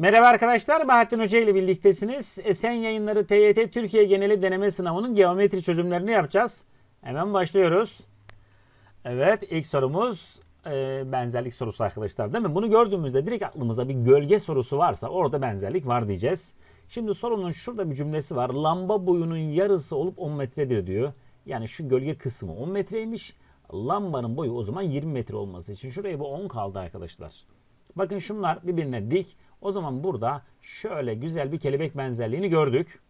Merhaba arkadaşlar, Bahattin Hoca ile birliktesiniz. Esen Yayınları TYT Türkiye Geneli Deneme Sınavı'nın geometri çözümlerini yapacağız. Hemen başlıyoruz. Evet, ilk sorumuz e, benzerlik sorusu arkadaşlar değil mi? Bunu gördüğümüzde direkt aklımıza bir gölge sorusu varsa orada benzerlik var diyeceğiz. Şimdi sorunun şurada bir cümlesi var. Lamba boyunun yarısı olup 10 metredir diyor. Yani şu gölge kısmı 10 metreymiş. Lambanın boyu o zaman 20 metre olması için şuraya bu 10 kaldı arkadaşlar. Bakın şunlar birbirine dik. O zaman burada şöyle güzel bir kelebek benzerliğini gördük.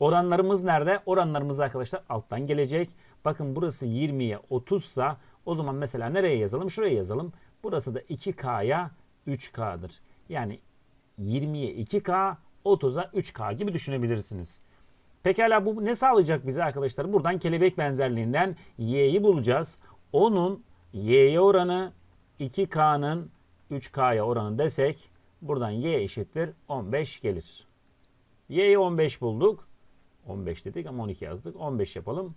Oranlarımız nerede? Oranlarımız arkadaşlar alttan gelecek. Bakın burası 20'ye 30 sa o zaman mesela nereye yazalım? Şuraya yazalım. Burası da 2K'ya 3K'dır. Yani 20'ye 2K, 30'a 3K gibi düşünebilirsiniz. Pekala bu ne sağlayacak bize arkadaşlar? Buradan kelebek benzerliğinden y'yi bulacağız. Onun y'ye oranı 2k'nın 3k'ya oranı desek buradan y eşittir 15 gelir. y'yi 15 bulduk. 15 dedik ama 12 yazdık. 15 yapalım.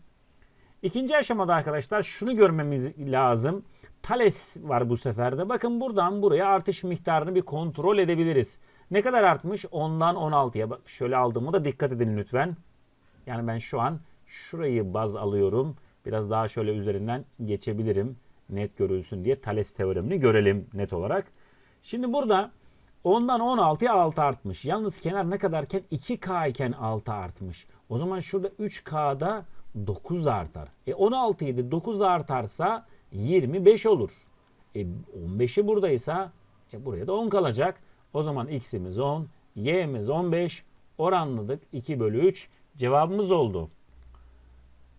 İkinci aşamada arkadaşlar şunu görmemiz lazım. Thales var bu seferde. Bakın buradan buraya artış miktarını bir kontrol edebiliriz. Ne kadar artmış? 10'dan 16'ya. Bak şöyle aldığımı da dikkat edin lütfen. Yani ben şu an şurayı baz alıyorum. Biraz daha şöyle üzerinden geçebilirim. Net görülsün diye Thales teoremini görelim net olarak. Şimdi burada 10'dan 16'ya 6 artmış. Yalnız kenar ne kadarken 2K iken 6 artmış. O zaman şurada 3K'da 9 artar. E 16 idi 9 artarsa 25 olur. E 15'i buradaysa e buraya da 10 kalacak. O zaman x'imiz 10, y'miz 15. Oranladık 2 bölü 3. Cevabımız oldu.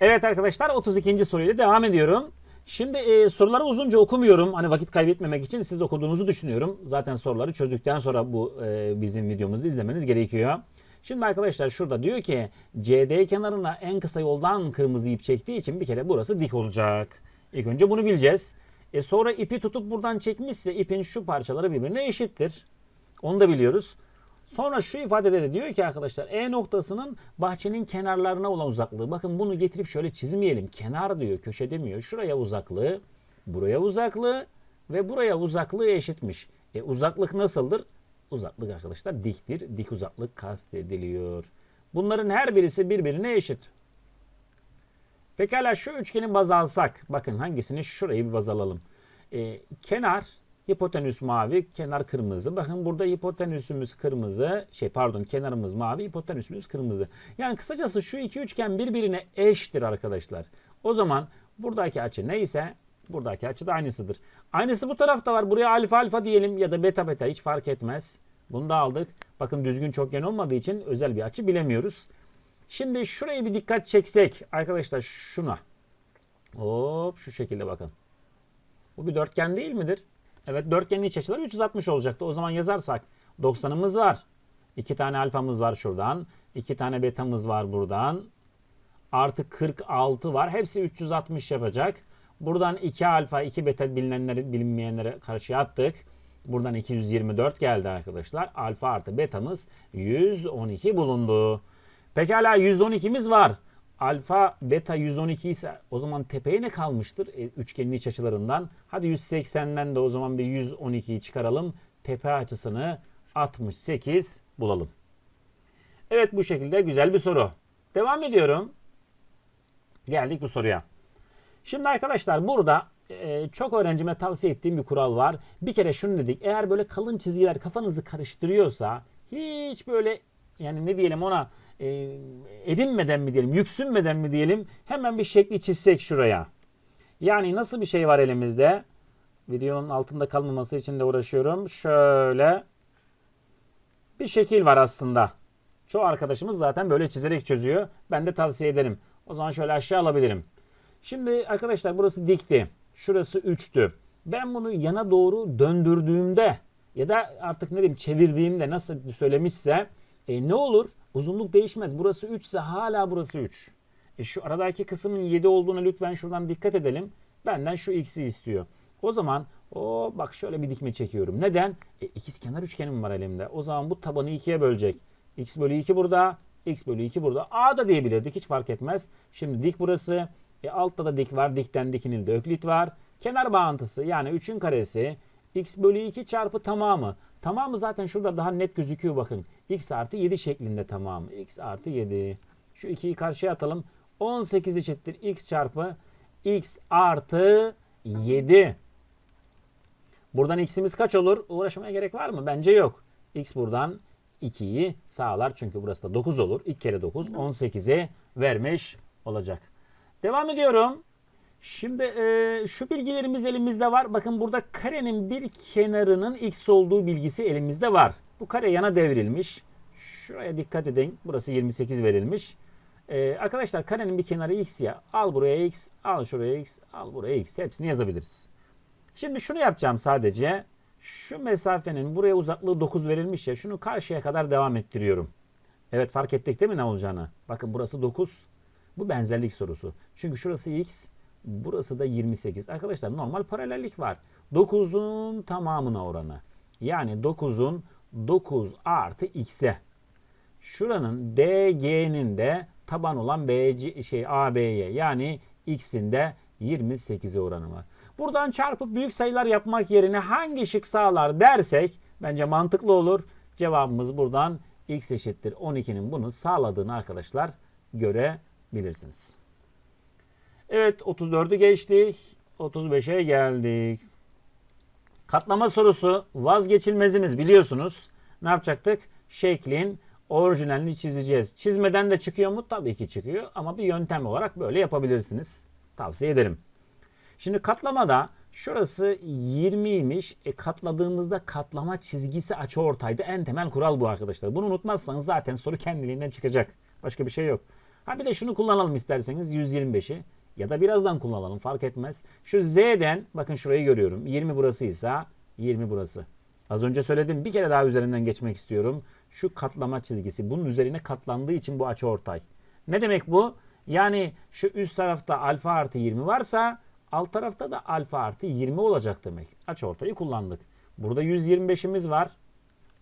Evet arkadaşlar 32. soruyla devam ediyorum. Şimdi e, soruları uzunca okumuyorum. Hani vakit kaybetmemek için siz okuduğunuzu düşünüyorum. Zaten soruları çözdükten sonra bu e, bizim videomuzu izlemeniz gerekiyor. Şimdi arkadaşlar şurada diyor ki CD kenarına en kısa yoldan kırmızı ip çektiği için bir kere burası dik olacak. İlk önce bunu bileceğiz. E sonra ipi tutup buradan çekmişse ipin şu parçaları birbirine eşittir. Onu da biliyoruz. Sonra şu ifadede de diyor ki arkadaşlar E noktasının bahçenin kenarlarına olan uzaklığı. Bakın bunu getirip şöyle çizmeyelim. Kenar diyor, köşe demiyor. Şuraya uzaklığı, buraya uzaklığı ve buraya uzaklığı eşitmiş. E uzaklık nasıldır? Uzaklık arkadaşlar diktir. Dik uzaklık kastediliyor. Bunların her birisi birbirine eşit. Pekala şu üçgeni baz alsak. Bakın hangisini? Şurayı bir baz alalım. E, kenar hipotenüs mavi, kenar kırmızı. Bakın burada hipotenüsümüz kırmızı. Şey pardon kenarımız mavi, hipotenüsümüz kırmızı. Yani kısacası şu iki üçgen birbirine eştir arkadaşlar. O zaman buradaki açı neyse buradaki açı da aynısıdır. Aynısı bu tarafta var. Buraya alfa alfa diyelim ya da beta beta hiç fark etmez. Bunu da aldık. Bakın düzgün çokgen olmadığı için özel bir açı bilemiyoruz. Şimdi şuraya bir dikkat çeksek arkadaşlar şuna. Hop şu şekilde bakın. Bu bir dörtgen değil midir? Evet dörtgenin iç açıları 360 olacaktı. O zaman yazarsak 90'ımız var. 2 tane alfamız var şuradan. 2 tane betamız var buradan. Artı 46 var. Hepsi 360 yapacak. Buradan 2 alfa 2 beta bilinenleri bilinmeyenlere karşı attık. Buradan 224 geldi arkadaşlar. Alfa artı betamız 112 bulundu. Pekala 112'miz var. Alfa beta 112 ise o zaman tepeye ne kalmıştır? E, üçgenin iç açılarından. Hadi 180'den de o zaman bir 112'yi çıkaralım. Tepe açısını 68 bulalım. Evet bu şekilde güzel bir soru. Devam ediyorum. Geldik bu soruya. Şimdi arkadaşlar burada e, çok öğrencime tavsiye ettiğim bir kural var. Bir kere şunu dedik. Eğer böyle kalın çizgiler kafanızı karıştırıyorsa hiç böyle yani ne diyelim ona e, edinmeden mi diyelim, yüksünmeden mi diyelim hemen bir şekli çizsek şuraya. Yani nasıl bir şey var elimizde? Videonun altında kalmaması için de uğraşıyorum. Şöyle bir şekil var aslında. Çoğu arkadaşımız zaten böyle çizerek çözüyor. Ben de tavsiye ederim. O zaman şöyle aşağı alabilirim. Şimdi arkadaşlar burası dikti. Şurası 3'tü. Ben bunu yana doğru döndürdüğümde ya da artık ne diyeyim çevirdiğimde nasıl söylemişse e, ne olur? Uzunluk değişmez. Burası 3 ise hala burası 3. E, şu aradaki kısmın 7 olduğuna lütfen şuradan dikkat edelim. Benden şu x'i istiyor. O zaman o bak şöyle bir dikme çekiyorum. Neden? E, ikiz kenar üçgenim var elimde. O zaman bu tabanı ikiye bölecek. x bölü 2 burada. x bölü 2 burada. A da diyebilirdik. Hiç fark etmez. Şimdi dik burası. E, altta da dik var. Dikten dikinildi öklit var. Kenar bağıntısı yani 3'ün karesi x bölü 2 çarpı tamamı. Tamamı zaten şurada daha net gözüküyor bakın. X artı 7 şeklinde tamamı. x artı 7. Şu 2'yi karşıya atalım. 18 eşittir x çarpı x artı 7. Buradan x'imiz kaç olur? Uğraşmaya gerek var mı? Bence yok. x buradan 2'yi sağlar. Çünkü burası da 9 olur. 2 kere 9 18'e vermiş olacak. Devam ediyorum. Şimdi e, şu bilgilerimiz elimizde var. Bakın burada karenin bir kenarının x olduğu bilgisi elimizde var. Bu kare yana devrilmiş. Şuraya dikkat edin. Burası 28 verilmiş. E, arkadaşlar karenin bir kenarı x ya. Al buraya x, al şuraya x, al buraya x. Hepsini yazabiliriz. Şimdi şunu yapacağım sadece. Şu mesafenin buraya uzaklığı 9 verilmiş ya. Şunu karşıya kadar devam ettiriyorum. Evet fark ettik değil mi ne olacağını? Bakın burası 9. Bu benzerlik sorusu. Çünkü şurası x, burası da 28. Arkadaşlar normal paralellik var. 9'un tamamına oranı. Yani 9'un 9 artı x'e. Şuranın DG'nin de taban olan BC şey AB'ye yani x'in de 28'e oranı var. Buradan çarpıp büyük sayılar yapmak yerine hangi şık sağlar dersek bence mantıklı olur. Cevabımız buradan x eşittir 12'nin bunu sağladığını arkadaşlar görebilirsiniz. Evet 34'ü geçtik. 35'e geldik. Katlama sorusu vazgeçilmezimiz biliyorsunuz. Ne yapacaktık? Şeklin orijinalini çizeceğiz. Çizmeden de çıkıyor mu? Tabii ki çıkıyor ama bir yöntem olarak böyle yapabilirsiniz. Tavsiye ederim. Şimdi katlamada şurası 20'ymiş. E katladığımızda katlama çizgisi açı ortaydı. En temel kural bu arkadaşlar. Bunu unutmazsanız zaten soru kendiliğinden çıkacak. Başka bir şey yok. Ha bir de şunu kullanalım isterseniz 125'i ya da birazdan kullanalım fark etmez. Şu Z'den bakın şurayı görüyorum. 20 burasıysa 20 burası. Az önce söyledim bir kere daha üzerinden geçmek istiyorum. Şu katlama çizgisi bunun üzerine katlandığı için bu açı ortay. Ne demek bu? Yani şu üst tarafta alfa artı 20 varsa alt tarafta da alfa artı 20 olacak demek. Açı ortayı kullandık. Burada 125'imiz var.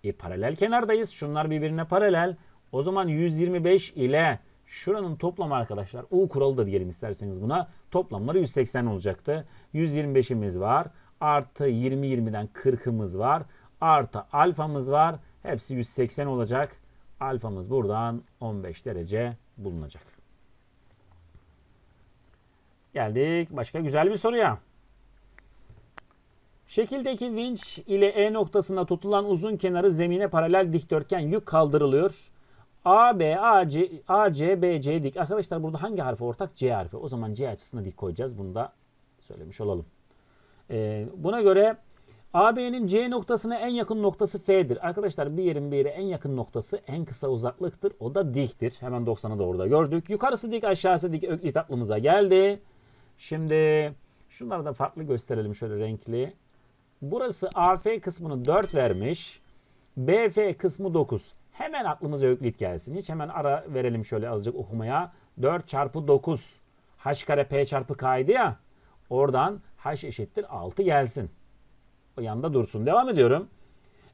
E paralel kenardayız. Şunlar birbirine paralel. O zaman 125 ile şuranın toplamı arkadaşlar U kuralı da diyelim isterseniz buna. Toplamları 180 olacaktı. 125'imiz var. Artı 20 20'den 40'ımız var. Artı alfamız var. Hepsi 180 olacak. Alfamız buradan 15 derece bulunacak. Geldik başka güzel bir soruya. Şekildeki vinç ile E noktasında tutulan uzun kenarı zemine paralel dikdörtgen yük kaldırılıyor. AB, AC, AC, BC dik. Arkadaşlar burada hangi harfi ortak? C harfi. O zaman C açısına dik koyacağız. Bunu da söylemiş olalım. Ee, buna göre AB'nin C noktasına en yakın noktası F'dir. Arkadaşlar bir yerin bir yere en yakın noktası en kısa uzaklıktır. O da diktir. Hemen 90'ı da orada gördük. Yukarısı dik aşağısı dik öklit aklımıza geldi. Şimdi şunları da farklı gösterelim şöyle renkli. Burası AF kısmını 4 vermiş. BF kısmı 9. Hemen aklımıza öklit gelsin. Hiç hemen ara verelim şöyle azıcık okumaya. 4 çarpı 9. H kare P çarpı K'ydı ya. Oradan H eşittir 6 gelsin. O yanda dursun. Devam ediyorum.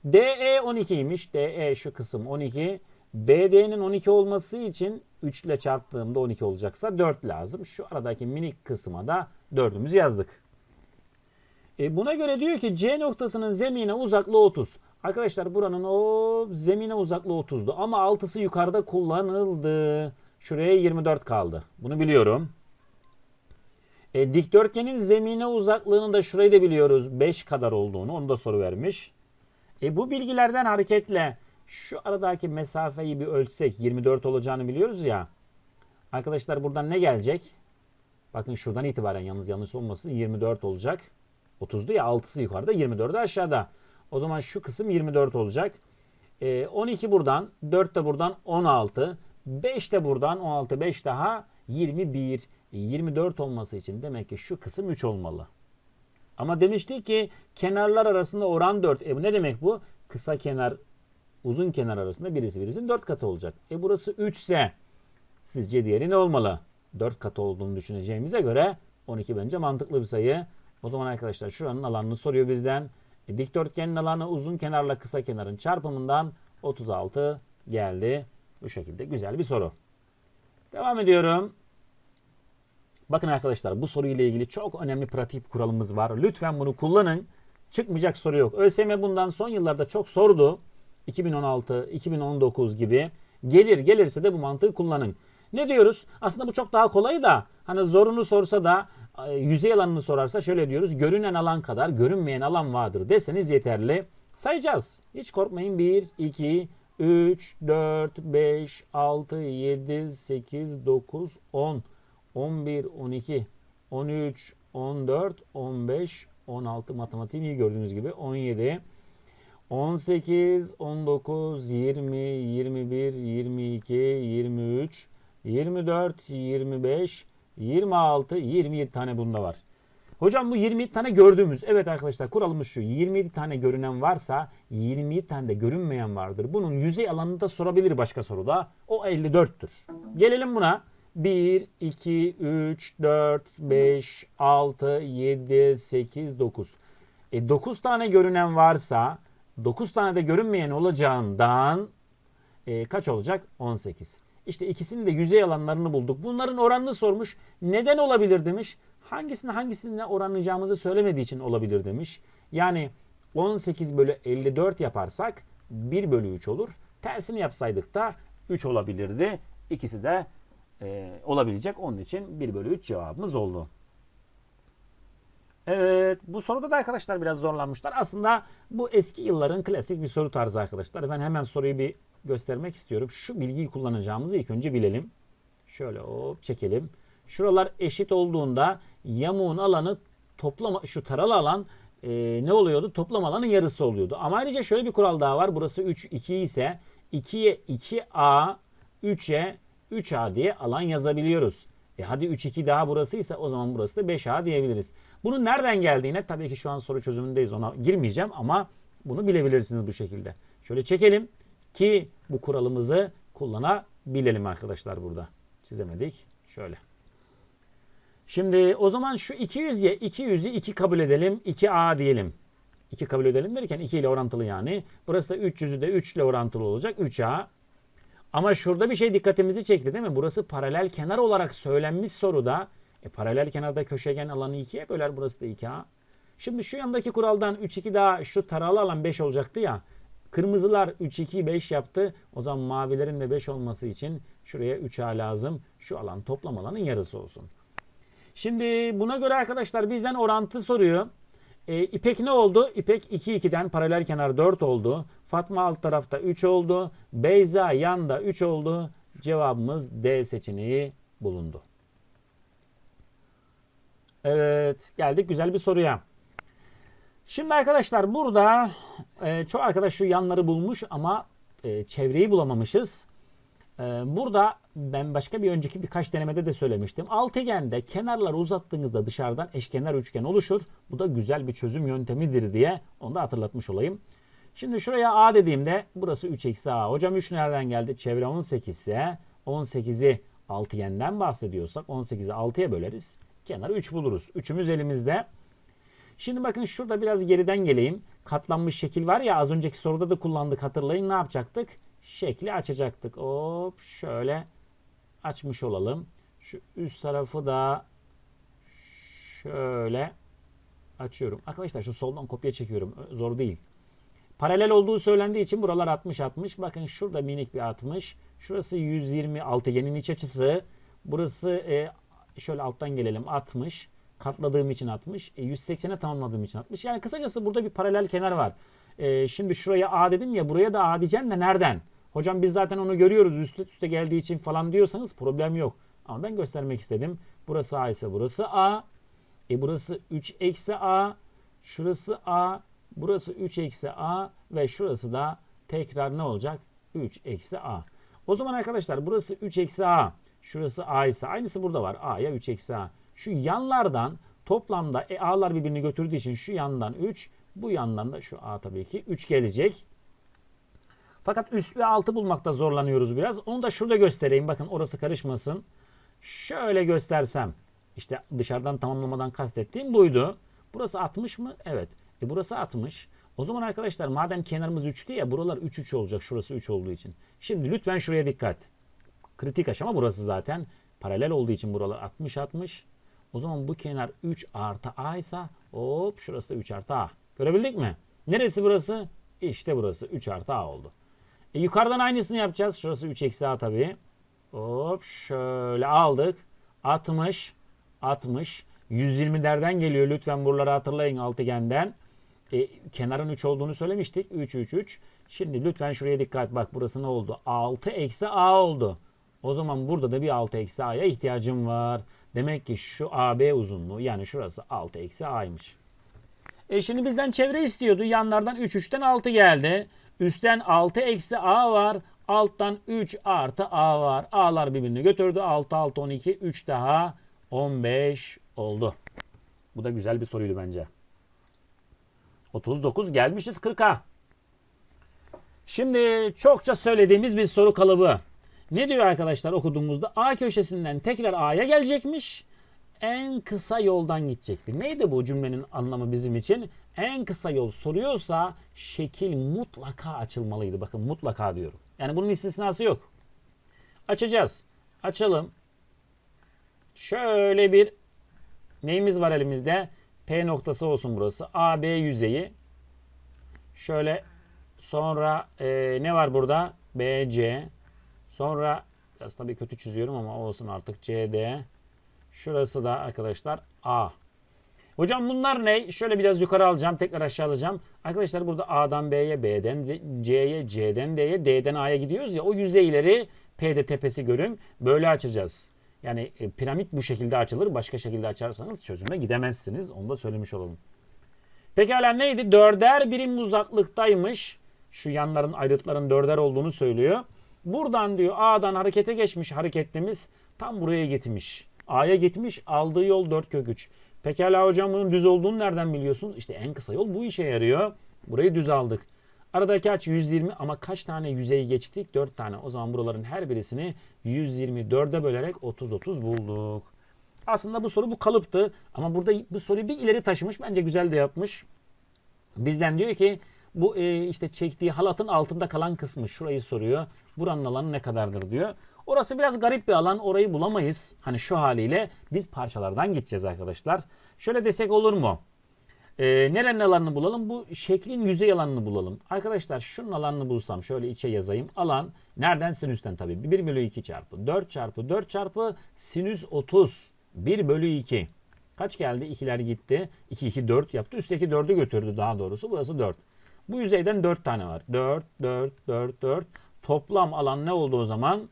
DE 12'ymiş. DE şu kısım 12. BD'nin 12 olması için 3 ile çarptığımda 12 olacaksa 4 lazım. Şu aradaki minik kısma da 4'ümüzü yazdık. E buna göre diyor ki C noktasının zemine uzaklığı 30. Arkadaşlar buranın o zemine uzaklığı 30'du ama 6'sı yukarıda kullanıldı. Şuraya 24 kaldı. Bunu biliyorum. E, dikdörtgenin zemine uzaklığını da şurayı da biliyoruz. 5 kadar olduğunu onu da soru vermiş. E, bu bilgilerden hareketle şu aradaki mesafeyi bir ölçsek 24 olacağını biliyoruz ya. Arkadaşlar buradan ne gelecek? Bakın şuradan itibaren yalnız yanlış olmasın 24 olacak. 30'du ya 6'sı yukarıda 24'ü aşağıda. O zaman şu kısım 24 olacak. E, 12 buradan 4 de buradan 16. 5 de buradan 16 5 daha 21. E, 24 olması için demek ki şu kısım 3 olmalı. Ama demiştik ki kenarlar arasında oran 4. E bu ne demek bu? Kısa kenar uzun kenar arasında birisi birisinin 4 katı olacak. E burası 3 ise sizce diğeri ne olmalı? 4 katı olduğunu düşüneceğimize göre 12 bence mantıklı bir sayı. O zaman arkadaşlar şuranın alanını soruyor bizden. E, dikdörtgenin alanı uzun kenarla kısa kenarın çarpımından 36 geldi. Bu şekilde güzel bir soru. Devam ediyorum. Bakın arkadaşlar bu soruyla ilgili çok önemli pratik kuralımız var. Lütfen bunu kullanın. çıkmayacak soru yok. ÖSYM bundan son yıllarda çok sordu. 2016, 2019 gibi. Gelir gelirse de bu mantığı kullanın. Ne diyoruz? Aslında bu çok daha kolay da hani zorunu sorsa da yüzey alanını sorarsa şöyle diyoruz. Görünen alan kadar görünmeyen alan vardır deseniz yeterli. Sayacağız. Hiç korkmayın. 1, 2, 3, 4, 5, 6, 7, 8, 9, 10, 11, 12, 13, 14, 15, 16 matematiğim iyi gördüğünüz gibi 17, 18, 19, 20, 21, 22, 23, 24, 25, 26, 27 tane bunda var. Hocam bu 27 tane gördüğümüz. Evet arkadaşlar kuralımız şu. 27 tane görünen varsa 27 tane de görünmeyen vardır. Bunun yüzey alanını da sorabilir başka soruda. O 54'tür. Gelelim buna. 1, 2, 3, 4, 5, 6, 7, 8, 9. E 9 tane görünen varsa 9 tane de görünmeyen olacağından e, kaç olacak? 18. İşte ikisinin de yüzey alanlarını bulduk. Bunların oranını sormuş. Neden olabilir demiş. Hangisini hangisine oranlayacağımızı söylemediği için olabilir demiş. Yani 18 bölü 54 yaparsak 1 bölü 3 olur. Tersini yapsaydık da 3 olabilirdi. İkisi de e, olabilecek. Onun için 1 bölü 3 cevabımız oldu. Evet bu soruda da arkadaşlar biraz zorlanmışlar. Aslında bu eski yılların klasik bir soru tarzı arkadaşlar. Ben hemen soruyu bir göstermek istiyorum. Şu bilgiyi kullanacağımızı ilk önce bilelim. Şöyle hop çekelim. Şuralar eşit olduğunda yamuğun alanı toplama şu taralı alan e, ne oluyordu? Toplam alanın yarısı oluyordu. Ama ayrıca şöyle bir kural daha var. Burası 3 2 ise 2'ye 2A 3'e 3A diye alan yazabiliyoruz. E hadi 3 2 daha burası ise o zaman burası da 5A diyebiliriz. Bunun nereden geldiğine tabii ki şu an soru çözümündeyiz. Ona girmeyeceğim ama bunu bilebilirsiniz bu şekilde. Şöyle çekelim ki bu kuralımızı kullanabilelim arkadaşlar burada. Çizemedik. Şöyle. Şimdi o zaman şu 200'ye 200'ü 2 kabul edelim. 2A diyelim. 2 kabul edelim derken 2 ile orantılı yani. Burası da 300'ü de 3 ile orantılı olacak. 3A. Ama şurada bir şey dikkatimizi çekti değil mi? Burası paralel kenar olarak söylenmiş soruda. E, paralel kenarda köşegen alanı 2'ye böler. Burası da 2A. Şimdi şu yandaki kuraldan 3 2 daha şu taralı alan 5 olacaktı ya. Kırmızılar 3 2 5 yaptı. O zaman mavilerin de 5 olması için şuraya 3A lazım. Şu alan toplam alanın yarısı olsun. Şimdi buna göre arkadaşlar bizden orantı soruyor. E, İpek ne oldu? İpek 2 2'den paralel kenar 4 oldu. Fatma alt tarafta 3 oldu. Beyza yanda 3 oldu. Cevabımız D seçeneği bulundu. Evet geldik güzel bir soruya. Şimdi arkadaşlar burada e, çoğu arkadaş şu yanları bulmuş ama e, çevreyi bulamamışız. E, burada ben başka bir önceki birkaç denemede de söylemiştim. Altıgende kenarları uzattığınızda dışarıdan eşkenar üçgen oluşur. Bu da güzel bir çözüm yöntemidir diye onu da hatırlatmış olayım. Şimdi şuraya A dediğimde burası 3 eksi A. Hocam 3 nereden geldi? Çevre 18 ise 18'i altıgenden bahsediyorsak 18'i 6'ya böleriz. Kenarı 3 buluruz. 3'ümüz elimizde. Şimdi bakın şurada biraz geriden geleyim. Katlanmış şekil var ya az önceki soruda da kullandık hatırlayın ne yapacaktık? Şekli açacaktık. Hop şöyle açmış olalım. Şu üst tarafı da şöyle açıyorum. Arkadaşlar şu soldan kopya çekiyorum. Zor değil. Paralel olduğu söylendiği için buralar 60 60. Bakın şurada minik bir 60. Şurası 120 altıgenin iç açısı. Burası e, şöyle alttan gelelim 60. Katladığım için 60. E, 180'e tamamladığım için 60. Yani kısacası burada bir paralel kenar var. E, şimdi şuraya A dedim ya buraya da A diyeceğim de nereden? Hocam biz zaten onu görüyoruz üst üste geldiği için falan diyorsanız problem yok. Ama ben göstermek istedim. Burası A ise burası A. E burası 3 eksi A. Şurası A. Burası 3 eksi A. Ve şurası da tekrar ne olacak? 3 eksi A. O zaman arkadaşlar burası 3 eksi A. Şurası A ise aynısı burada var. A'ya 3 eksi A. Şu yanlardan toplamda e, A'lar birbirini götürdüğü için şu yandan 3. Bu yandan da şu A tabii ki 3 gelecek. Fakat üst ve altı bulmakta zorlanıyoruz biraz. Onu da şurada göstereyim. Bakın orası karışmasın. Şöyle göstersem. işte dışarıdan tamamlamadan kastettiğim buydu. Burası 60 mı? Evet. E burası 60. O zaman arkadaşlar madem kenarımız 3'tü ya buralar 3 3 olacak. Şurası 3 olduğu için. Şimdi lütfen şuraya dikkat. Kritik aşama burası zaten. Paralel olduğu için buralar 60 60. O zaman bu kenar 3 artı A ise hop şurası da 3 artı A. Görebildik mi? Neresi burası? İşte burası. 3 artı a oldu. E, yukarıdan aynısını yapacağız. Şurası 3 eksi a tabii. Hop şöyle aldık. 60, 60, 120'lerden geliyor. Lütfen buraları hatırlayın altıgenden. E, kenarın 3 olduğunu söylemiştik. 3, 3, 3. Şimdi lütfen şuraya dikkat. Bak burası ne oldu? 6 eksi a oldu. O zaman burada da bir 6 eksi a'ya ihtiyacım var. Demek ki şu AB uzunluğu yani şurası 6 eksi a'ymış. E şimdi bizden çevre istiyordu. Yanlardan 3, 3'ten 6 geldi. Üstten 6 eksi a var. Alttan 3 artı a var. A'lar birbirini götürdü. 6, 6, 12, 3 daha 15 oldu. Bu da güzel bir soruydu bence. 39 gelmişiz 40'a. Şimdi çokça söylediğimiz bir soru kalıbı. Ne diyor arkadaşlar okuduğumuzda? A köşesinden tekrar A'ya gelecekmiş. En kısa yoldan gidecekti. Neydi bu cümlenin anlamı bizim için? En kısa yol soruyorsa şekil mutlaka açılmalıydı. Bakın mutlaka diyorum. Yani bunun istisnası yok. Açacağız. Açalım. Şöyle bir neyimiz var elimizde? P noktası olsun burası. AB yüzeyi. Şöyle sonra e, ne var burada? BC. Sonra biraz tabii kötü çiziyorum ama olsun artık CD. Şurası da arkadaşlar A. Hocam bunlar ne? Şöyle biraz yukarı alacağım. Tekrar aşağı alacağım. Arkadaşlar burada A'dan B'ye, B'den C'ye, C'den D'ye, D'den A'ya gidiyoruz ya. O yüzeyleri P'de tepesi görün. Böyle açacağız. Yani e, piramit bu şekilde açılır. Başka şekilde açarsanız çözüme gidemezsiniz. Onu da söylemiş olalım. Pekala neydi? Dörder birim uzaklıktaymış. Şu yanların ayrıtların dörder olduğunu söylüyor. Buradan diyor A'dan harekete geçmiş hareketlimiz tam buraya gitmiş. A'ya gitmiş aldığı yol 4 kök 3. Pekala hocam bunun düz olduğunu nereden biliyorsunuz? İşte en kısa yol bu işe yarıyor. Burayı düz aldık. Aradaki açı 120 ama kaç tane yüzey geçtik? 4 tane. O zaman buraların her birisini 124'e bölerek 30-30 bulduk. Aslında bu soru bu kalıptı. Ama burada bu soruyu bir ileri taşımış. Bence güzel de yapmış. Bizden diyor ki bu e, işte çektiği halatın altında kalan kısmı şurayı soruyor. Buranın alanı ne kadardır diyor. Orası biraz garip bir alan. Orayı bulamayız. Hani şu haliyle biz parçalardan gideceğiz arkadaşlar. Şöyle desek olur mu? E, nerenin alanını bulalım? Bu şeklin yüzey alanını bulalım. Arkadaşlar şunun alanını bulsam şöyle içe yazayım. Alan nereden sinüsten tabii. 1 bölü 2 çarpı 4 çarpı 4 çarpı sinüs 30. 1 bölü 2. Kaç geldi? 2'ler gitti. 2, 2, 4 yaptı. Üstteki 4'ü götürdü daha doğrusu. Burası 4. Bu yüzeyden 4 tane var. 4, 4, 4, 4. Toplam alan ne oldu o zaman?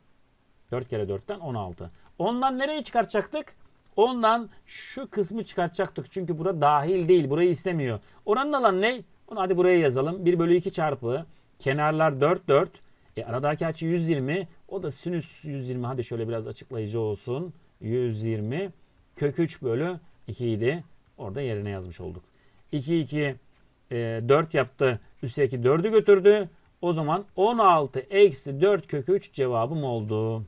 4 kere 4'ten 16. Ondan nereyi çıkartacaktık? Ondan şu kısmı çıkartacaktık. Çünkü bura dahil değil. Burayı istemiyor. Oranın alanı ne? Onu hadi buraya yazalım. 1 bölü 2 çarpı. Kenarlar 4, 4. E aradaki açı 120. O da sinüs 120. Hadi şöyle biraz açıklayıcı olsun. 120. Kök 3 bölü 2 idi. Orada yerine yazmış olduk. 2, 2, e, 4 yaptı. Üstteki 4'ü götürdü. O zaman 16 eksi 4 kök 3 cevabım oldu.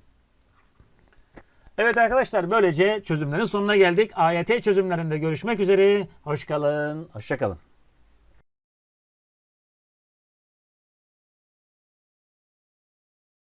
Evet arkadaşlar böylece çözümlerin sonuna geldik. AYT çözümlerinde görüşmek üzere. Hoş kalın. Hoşça kalın.